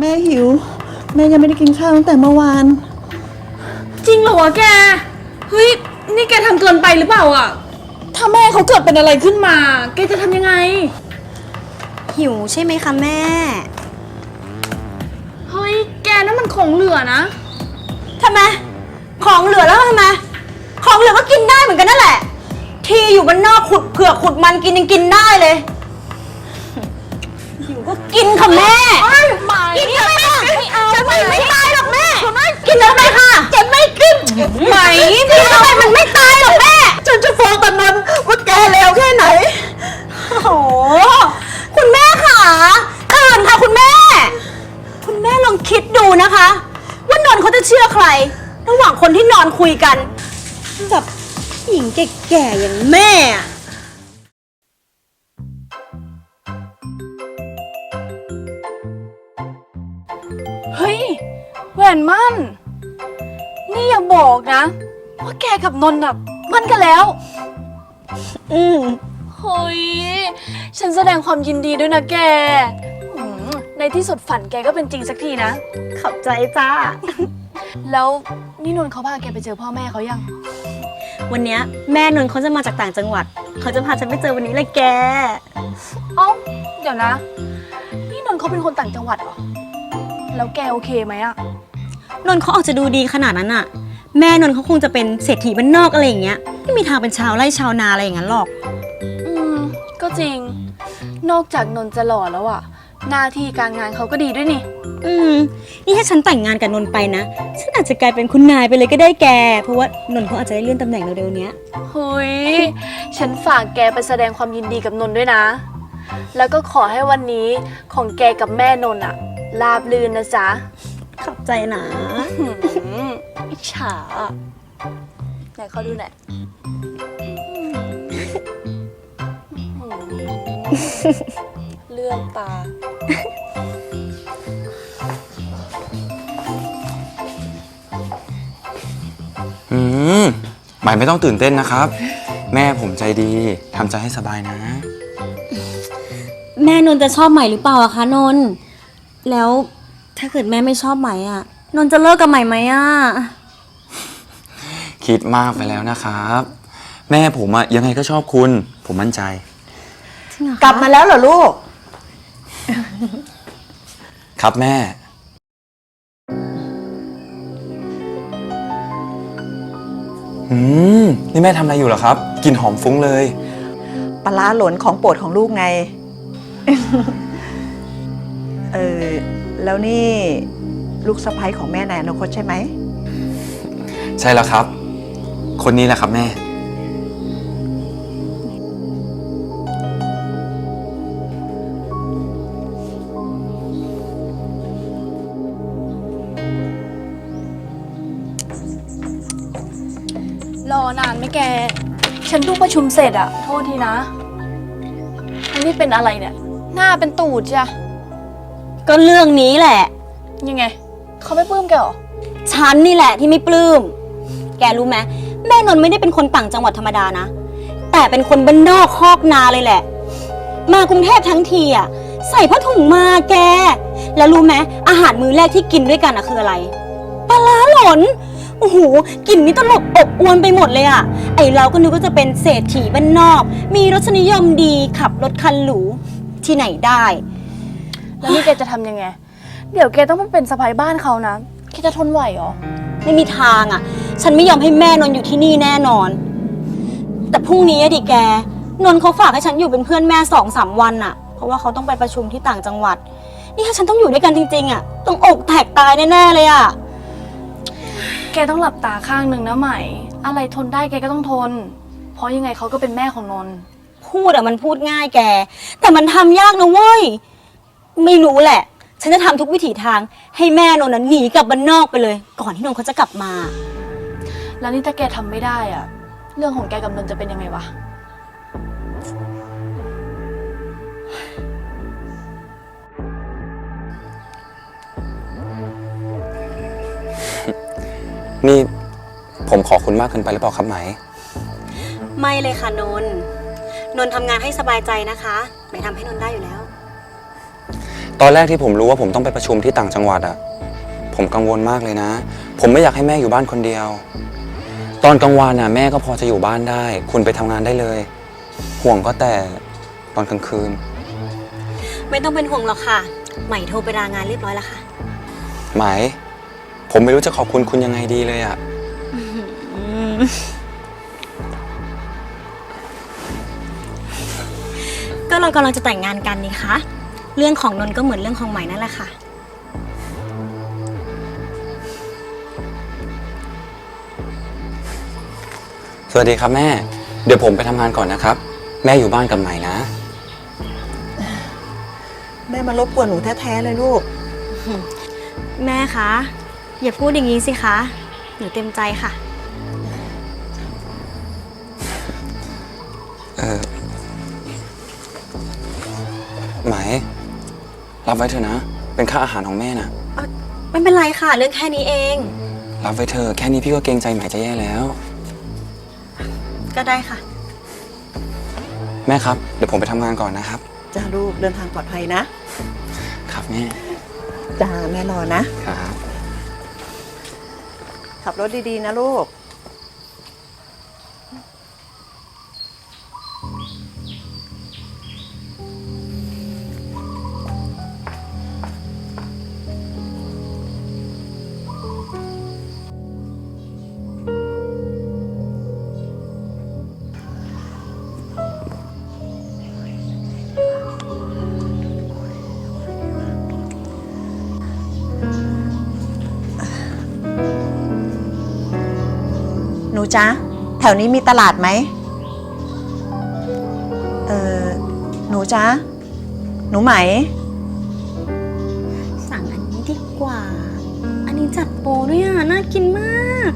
แม่หิว แม่ยังไม่ได้กินข้าวตั้งแต่เมื่อวาน จริงเหรอวะแก เฮ้ย นี่แกทำเกินไปหรือเปล่าอะ ถ้าแม่เขาเกิดเป็นอะไรขึ้นมา แกจะทำยังไง หิวใช่ไหมคะแม่ เฮ้ย แกนั่นมันของเหลือนะ ทำไม ของเหลือแล้วทำไม ของเหลือก็กินได้เหมือนกันนั่นแหละ ที่อยู่บ้านนอกขุดเผือกขุดมันกินยังกินได้เลยหิว ก็กินค่ะแม่ กินค่ะแม่ฉันไม่ไม่ตายหรอกแม่ กินแล้วไหมค่ะจะไม่กินไหมกินแล้วไปมันไม่ตายหรอกแม่ ฉันจะฟ้องตะนนว่าแกเลวแค่ไหน โอ้โหคุณแม่ค่ะตื่นค่ะคุณแม่ คุณแม่ลองคิดดูนะคะ ว่านนท์เขาจะเชื่อใคร ระหว่างคนที่นอนคุยกันกับหญิงแก่ๆอย่างแม่อะ นี่อย่าบอกนะ ว่าแกกับนนท์แบบมั่นกันแล้ว อืมเฮ้ย ฉันแสดงความยินดีด้วยนะแกอืมในที่สุดฝันแกก็เป็นจริงสักทีนะ ขอบใจจ้า แล้วนี่นนท์เขาพาแกไปเจอพ่อแม่เขายัง วันเนี้ยแม่นนท์เขาจะมาจากต่างจังหวัด เขาจะพาฉันไปเจอวันนี้เลยแก เอ้า เดี๋ยวนะ นี่นนท์เขาเป็นคนต่างจังหวัดเหรอ แล้วแกโอเคไหมอะ นนท์เขาออกจะดูดีขนาดนั้นอะแม่นนท์เขาคงจะเป็นเศรษฐีบ้านนอกอะไรอย่างเงี้ยไม่มีทางเป็นชาวไร่ชาวนาอะไรอย่างนั้นหรอก อืม ก็จริง นอกจากนนท์จะหล่อแล้วอะหน้าที่การงานเขาก็ดีด้วยนี่ อืม นี่ถ้าฉันแต่งงานกับนนท์ไปนะ ฉันอาจจะกลายเป็นคุณนายไปเลยก็ได้แก เพราะว่านนท์เขาอาจจะได้เลื่อนตำแหน่งเร็วๆเนี้ยเฮ้ยฉันฝากแกไปแสดงความยินดีกับนนท์ด้วยนะ แล้วก็ขอให้วันนี้ของแกกับแม่นนท์อะราบลื่นนะจ๊ะ ขอบใจนะหืมอิจฉาอะไหนเขาดูหน่อยเลื่อมตา อืมใหม่ไม่ต้องตื่นเต้นนะครับ แม่ผมใจดีทำใจให้สบายนะ แม่นนท์จะชอบใหม่หรือเปล่าอะคะนนท์แล้ว ถ้าเกิดแม่ไม่ชอบใหม่อะนนท์จะเลิกกับใหม่ไหมอะคิดมากไปแล้วนะครับ แม่ผมอะยังไงก็ชอบคุณ ผมมั่นใจจริงเหรอคะกลับมาแล้วเหรอลูก ครับแม่ อืม นี่แม่ทำอะไรอยู่เหรอครับกลิ่นหอมฟุ้งเลย ปลาร้าหลนของโปรดของลูกไง เออ แล้วนี่ลูกสะใภ้ของแม่ในอนาคตใช่ไหม ใช่แล้วครับ คนนี้แหละครับแม่ รอนานไหมแก ฉันเพิ่งประชุมเสร็จอะโทษทีนะ อันนี้เป็นอะไรเนี่ย หน้าเป็นตูดจ้ะ ก็เรื่องนี้แหละ ยังไง เขาไม่ปลื้มแกเหรอ ฉันนี่แหละที่ไม่ปลื้ม แกรู้ไหมแม่นนท์ไม่ได้เป็นคนต่างจังหวัดธรรมดานะ แต่เป็นคนบ้านนอกคอกนาเลยแหละ มากรุงเทพทั้งทีอะ ใส่ผ้าถุงมาแก แล้วรู้ไหมอาหารมื้อแรกที่กินด้วยกันอะคืออะไรปลาร้าหลนโอ้โหกลิ่นนี่ตลบอบอวนไปหมดเลยอะไอเราก็นึกว่าจะเป็นเศรษฐีบ้านนอก มีรสนิยมดีขับรถคันหรูที่ไหนได้ แล้วนี่แกจะทำยังไง เดี๋ยวแกต้องไปเป็นสะพายบ้านเขานะ แกจะทนไหวเหรอ ไม่มีทางอะ ฉันไม่ยอมให้แม่นนท์อยู่ที่นี่แน่นอน แต่พรุ่งนี้อะดิแก นนท์เขาฝากให้ฉันอยู่เป็นเพื่อนแม่สองสามวันอะ เพราะว่าเขาต้องไปประชุมที่ต่างจังหวัด นี่ถ้าฉันต้องอยู่ด้วยกันจริง ๆอะ ต้องอกแตกตายแน่ๆเลยอะ แกต้องหลับตาข้างหนึ่งนะใหม่ อะไรทนได้แกก็ต้องทน เพราะยังไงเขาก็เป็นแม่ของนนท์พูดอะมันพูดง่ายแก แต่มันทำยากนะเว้ย ไม่รู้แหละ ฉันจะทำทุกวิถีทาง ให้แม่นนท์นั้นหนีกลับบ้านนอกไปเลย ก่อนที่นนท์เขาจะกลับมา แล้วนี่ถ้าแกทำไม่ได้อะเรื่องของแกกับนนท์จะเป็นยังไงวะ นี่ผมขอคุณมากเกินไปหรือเปล่าครับไหม ไม่เลยค่ะนนท์นนท์ทำงานให้สบายใจนะคะ ไม่ทำให้นนท์ได้อยู่แล้ว ตอนแรกที่ผมรู้ว่าผมต้องไปประชุมที่ต่างจังหวัดอะผมกังวลมากเลยนะ ผมไม่อยากให้แม่อยู่บ้านคนเดียว ตอนกลางวันน่ะแม่ก็พอจะอยู่บ้านได้ คุณไปทำงานได้เลย ห่วงก็แต่ตอนกลางคืน ไม่ต้องเป็นห่วงหรอกค่ะ ใหม่โทรไปลางานเรียบร้อยแล้วค่ะ ไหม ผมไม่รู้จะขอบคุณคุณยังไงดีเลยอะก็เรากำลังจะแต่งงานกันนี่คะ เรื่องของนนท์ก็เหมือนเรื่องของใหม่นั่นแหละค่ะ สวัสดีครับแม่ เดี๋ยวผมไปทำงานก่อนนะครับ แม่อยู่บ้านกับไหมนะ แม่มารบกวนหนูแท้ๆเลยลูก แม่คะ อย่าพูดอย่างนี้สิคะ หนูเต็มใจค่ะ เออไหม รับไว้เถอะนะ เป็นค่าอาหารของแม่นะไม่เป็นไรค่ะ เรื่องแค่นี้เอง รับไว้เถอะแค่นี้พี่ก็เกรงใจไหมจะแย่แล้ว ก็ได้ค่ะ แม่ครับเดี๋ยวผมไปทำงานก่อนนะครับ จ้าลูกเดินทางปลอดภัยนะ ครับแม่จ้าแม่รอนะ ครับ ขับรถดีๆนะลูก จ๊ะ แถวนี้มีตลาดไหมเออหนูจ๊ะ หนูไหม สั่งอันนี้ดีกว่า อันนี้จัดโปรด้วยอะ น่ากินมาก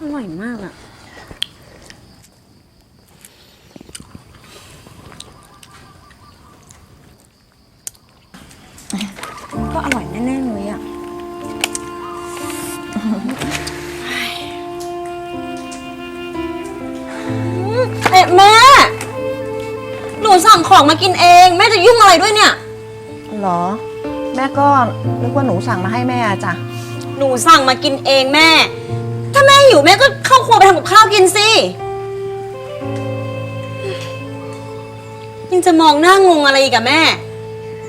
อร่อยมากอะก็อร่อยแน่ๆเลยอะเอ๊ะแม่ หนูสั่งของมากินเอง แม่จะยุ่งอะไรด้วยเนี่ยเหรอ แม่ก็นึกว่าหนูสั่งมาให้แม่อะจ้ะ หนูสั่งมากินเองแม่ถ้า แม่หิวแม่ก็เข้าครัวไปทำกับข้าวกินสิ ยังจะมองหน้างงอะไรอีกอะแม่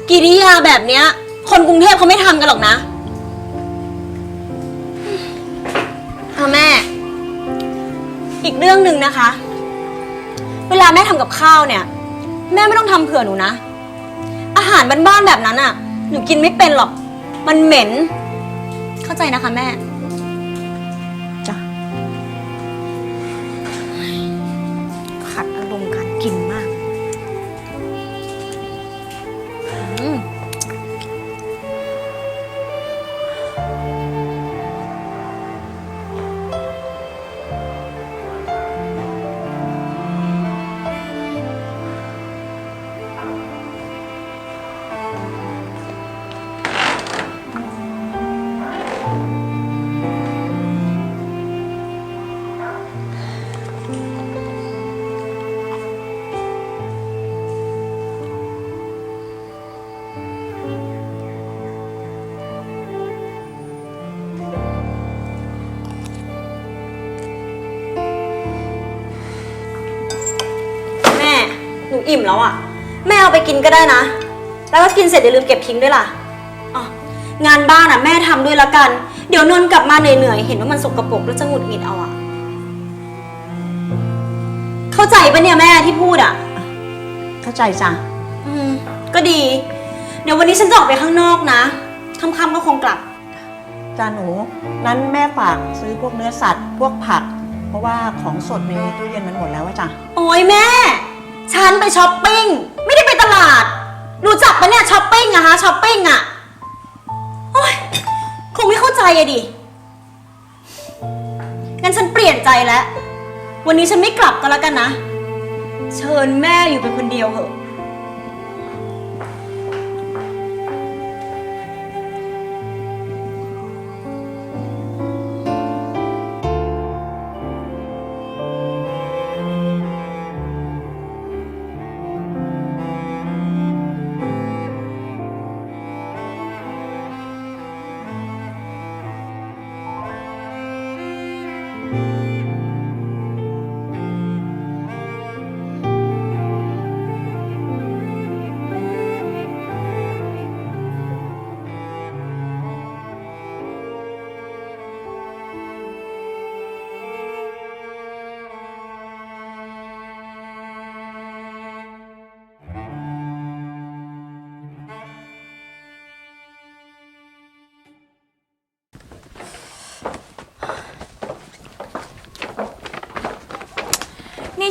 กิริยาแบบเนี้ย คนกรุงเทพเขาไม่ทำกันหรอกนะเอาแม่ อีกเรื่องหนึ่งนะคะ เวลาแม่ทำกับข้าวเนี่ย แม่ไม่ต้องทำเผื่อหนูนะ อาหารบ้านๆแบบนั้นอะหนูกินไม่เป็นหรอก มันเหม็น เข้าใจนะคะแม่ อิ่มแล้วอะ่ะแม่เอาไปกินก็ได้นะ แล้วก็กินเสร็จอย่าลืมเก็บทิ้งด้วยล่ะอ๋องานบ้านอะแม่ทำด้วยละกัน เดี๋ยวนนท์กลับมาเหนื่อยๆเห็นว่ามันสกปรกแล้วจะหงุดหงิดเอาอะ่ะเข้าใจปะเนี่ยแม่ที่พูดอะเข้าใจจ้ะอืมก็ดี เดี๋ยววันนี้ฉันจะออกไปข้างนอกนะค่ำๆก็คงกลับจ้าหนู นั้นแม่ฝากซื้อพวกเนื้อสัตว์ พวกผัก เพราะว่าของสดในตู้เย็นมันหมดแล้วอะจ้ะโอ้ยแม่ ฉันไปช้อปปิ้ง ไม่ได้ไปตลาด รู้จักปะเนี่ยช้อปปิ้งอะฮะช้อปปิ้งอะโอ้ยคงไม่เข้าใจอะดิ งั้นฉันเปลี่ยนใจแล้ว วันนี้ฉันไม่กลับก็แล้วกันนะ เชิญแม่อยู่เป็นคนเดียวเหอะ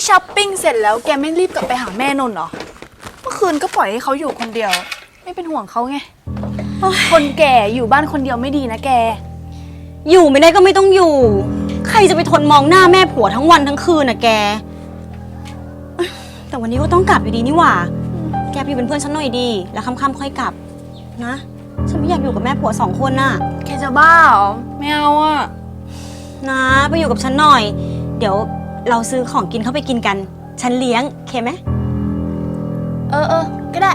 ช้อปปิ้งเสร็จแล้วแกไม่รีบกลับไปหาแม่นนท์เหรอ เมื่อคืนก็ปล่อยให้เขาอยู่คนเดียว ไม่เป็นห่วงเขาไง คนแก่อยู่บ้านคนเดียวไม่ดีนะแก อยู่ไม่ได้ก็ไม่ต้องอยู่ ใครจะไปทนมองหน้าแม่ผัวทั้งวันทั้งคืนน่ะแก แต่วันนี้ก็ต้องกลับอยู่ดีนี่หว่า แกไปอยู่เป็นเพื่อนฉันหน่อยดี แล้วค่ำๆค่อยกลับนะ ฉันไม่อยากอยู่กับแม่ผัวสองคนน่ะ แกจะบ้าเหรอไม่เอาอะนะไปอยู่กับฉันหน่อย เดี๋ยว เราซื้อของกินเข้าไปกินกัน ฉันเลี้ยงเคไหม เออเออก็ได้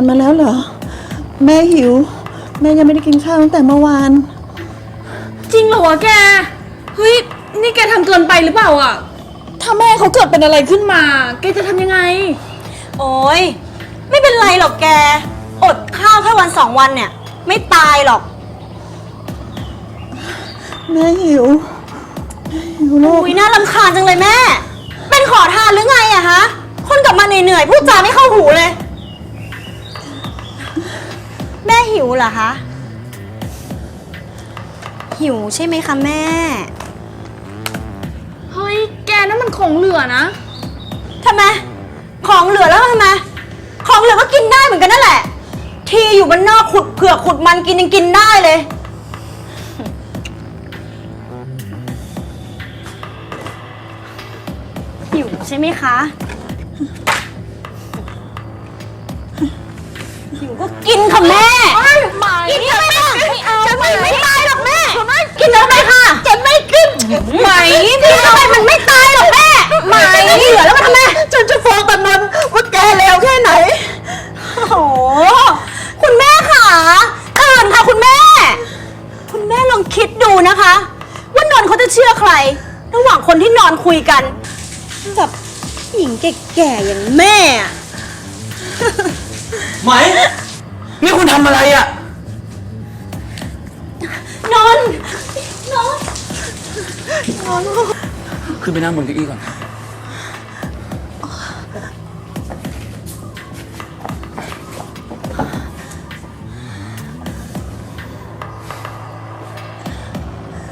กันมาแล้วเหรอ แม่หิว แม่ยังไม่ได้กินข้าวตั้งแต่เมื่อวาน จริงเหรอวะแก เฮ้ย นี่แกทำเกินไปหรือเปล่าอะ ถ้าแม่เขาเกิดเป็นอะไรขึ้นมา แกจะทำยังไง โอ้ยไม่เป็นไรหรอกแก อดข้าวแค่วันสองวันเนี่ย ไม่ตายหรอกแม่หิวหิวลูก อุ้ยน่าลำคาญจังเลยแม่ เป็นขอทานหรือไงอะฮะ คนกลับมาเหนื่อยๆพูดจาไม่เข้าหูเลย แม่หิวเหรอคะ หิวใช่ไหมคะแม่ เฮ้ย แกนั่นมันของเหลือนะ ทำไม ของเหลือแล้วทำไม ของเหลือก็กินได้เหมือนกันนั่นแหละ ที่อยู่บ้านนอกขุดเผือกขุดมันกินยังกินได้เลย หิวใช่ไหมคะ หิวก็กินค่ะแม่ กินค่ะแม่ไม่เอาฉัน ไม่ไม่ตายหรอกแม่กินแล้วไหมค่ะฉันไม่กินไหมพี่ทำไมมันไม่ตายหรอกแม่ไหมเหลือแล้วมันทำไมฉันจะฟ้องตำนนว่าแกเลวแค่ไหนโอ้โหคุณแม่ค่ะตื่นค่ะคุณแม่ คุณแม่ลองคิดดูนะคะ ว่านนท์เขาจะเชื่อใคร ระหว่างคนที่นอนคุยกันกับหญิงแก่ๆอย่างแม่อะไหมนี่คุณทำอะไรอะ นนท์นนท์ขึ้นไปนั่งบนเก้าอี้ก่อน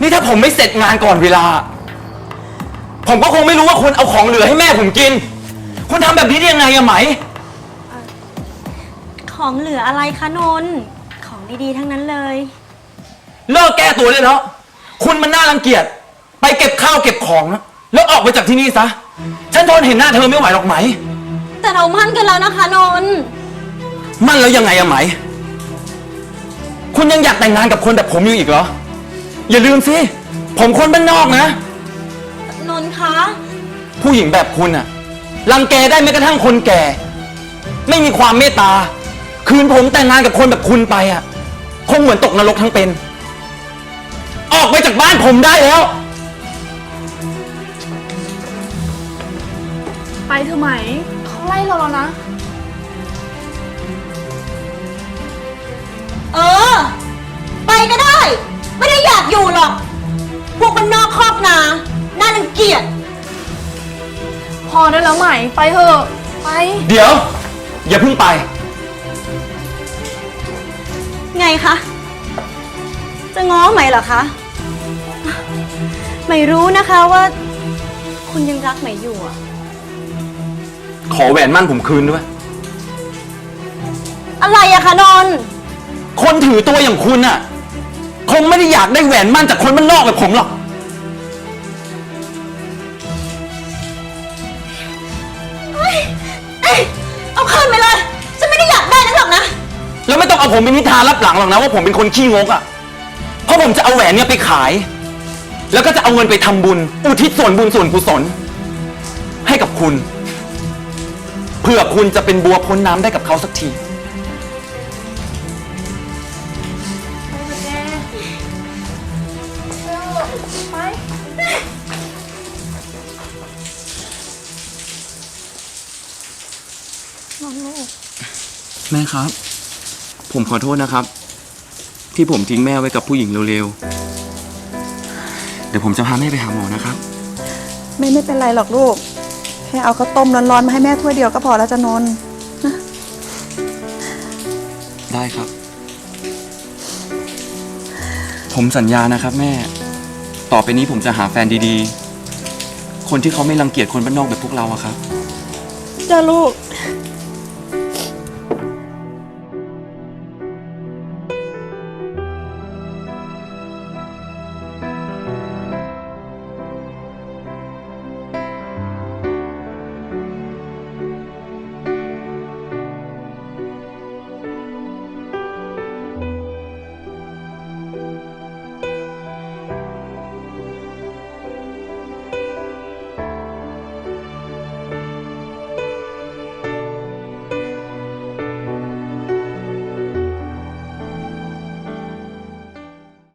นี่ถ้าผมไม่เสร็จงานก่อนเวลา ผมก็คงไม่รู้ว่าคุณเอาของเหลือให้แม่ผมกิน คุณทำแบบนี้ได้ยังไงอะไหม ของเหลืออะไรคะนนท์ของดีๆทั้งนั้นเลย เลิกแก้ตัวเลยแล้ว คุณมันน่ารังเกียจ ไปเก็บข้าวเก็บของนะแล้วออกไปจากที่นี่ซะ ฉันทนเห็นหน้าเธอไม่ไหวหรอกไหม แต่เรามั่นกันแล้วนะคะนนท์มั่นแล้วยังไงอะไหม คุณยังอยากแต่งงานกับคนแบบผมอยู่อีกเหรอ อย่าลืมสิ ผมคนบ้านนอกนะ นนท์คะ ผู้หญิงแบบคุณอะรังแกได้แม้กระทั่งคนแก่ ไม่มีความเมตตา คืนผมแต่งงานกับคนแบบคุณไปอะคงเหมือนตกนรกทั้งเป็น ออกไปจากบ้านผมได้แล้ว ไปเถอะไหม เขาไล่เราแล้วนะ เออ ไปก็ได้ ไม่ได้อยากอยู่หรอก พวกมันนอกคอกนาน่ารังเกียจพอได้แล้วไหม ไปเถอะ ไป เดี๋ยว อย่าเพิ่งไป ไงคะ จะง้อไหมเหรอคะ ไม่รู้นะคะว่า คุณยังรักไหมอยู่อะขอแหวนมั่นผมคืนด้วย อะไรอะคะนนท์คนถือตัวอย่างคุณน่ะ คงไม่ได้อยากได้แหวนมั่นจากคนบ้านนอกแบบผมหรอกเอ้ยเอาคืนไปเลย ฉันไม่ได้อยากได้นั่นหรอกนะ แล้วไม่ต้องเอาผมเป็นนิทานรับหลังหรอกนะว่าผมเป็นคนขี้งกอะ เพราะผมจะเอาแหวนเนี่ยไปขาย แล้วก็จะเอาเงินไปทำบุญ อุทิศส่วนบุญส่วนกุศล ให้กับคุณ เพื่อคุณจะเป็นบัวพ้นน้ำได้กับเขาสักที แม่ครับ ผมขอโทษนะครับ ที่ผมทิ้งแม่ไว้กับผู้หญิงเร็วๆ ดี๋ยวผมจะพาแม่ไปหาหมอนะครับไม่ไม่เป็นไรหรอกลูก แค่เอาข้าวต้มร้อนๆมาให้แม่ถ้วยเดียวก็พอแล้วจะนนท์ได้ครับ ผมสัญญานะครับแม่ ต่อไปนี้ผมจะหาแฟนดีๆ คนที่เขาไม่รังเกียจคนบ้านนอกแบบพวกเราอะครับ จ้าลูกจ